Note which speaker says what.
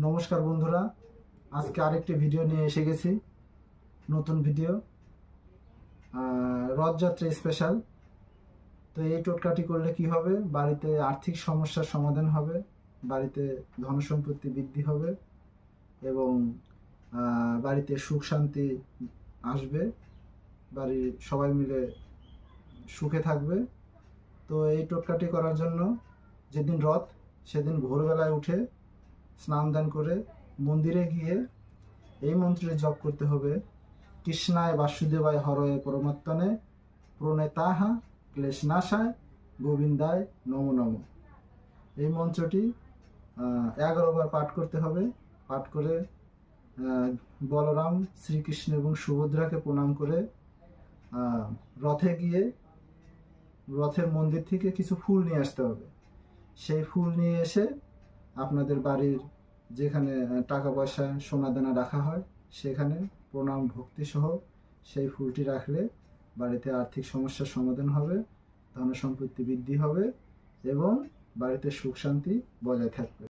Speaker 1: নমস্কার বন্ধুরা, আজকে আরেকটি ভিডিও নিয়ে এসে গেছি, নতুন ভিডিও রথযাত্রা স্পেশাল তো এই টোটকাটি করলে কি হবে? বাড়িতে আর্থিক সমস্যার সমাধান হবে, বাড়িতে ধনসম্পত্তি বৃদ্ধি হবে এবং বাড়িতে সুখ শান্তি আসবে, বাড়ির সবাই মিলে সুখে থাকবে। তো এই টোটকাটি করার জন্য যেদিন রথ, সেদিন ভোরবেলায় উঠে স্নান দান করে মন্দিরে গিয়ে এই মন্ত্রে জপ করতে হবে। কৃষ্ণায় বাসুদেবায় হরয়ে পরমাত্মনে, প্রণেতাহা ক্লেশনাশায়, গোবিন্দায় নম নম। এই মন্ত্রটি এগারো বার পাঠ করতে হবে। পাঠ করে বলরাম শ্রীকৃষ্ণ এবং সুভদ্রাকে প্রণাম করে রথে গিয়ে রথের মন্দির থেকে কিছু ফুল নিয়ে আসতে হবে। সেই ফুল নিয়ে এসে আপনাদের বাড়ির যেখানে টাকা পয়সা সোনা দানা রাখা হয়, সেখানে প্রণাম, ভক্তি সহ সেই ফুলটি রাখলে বাড়িতে আর্থিক সমস্যার সমাধান হবে ধন সম্পত্তি বৃদ্ধি হবে এবং বাড়িতে সুখ শান্তি বজায় থাকবে।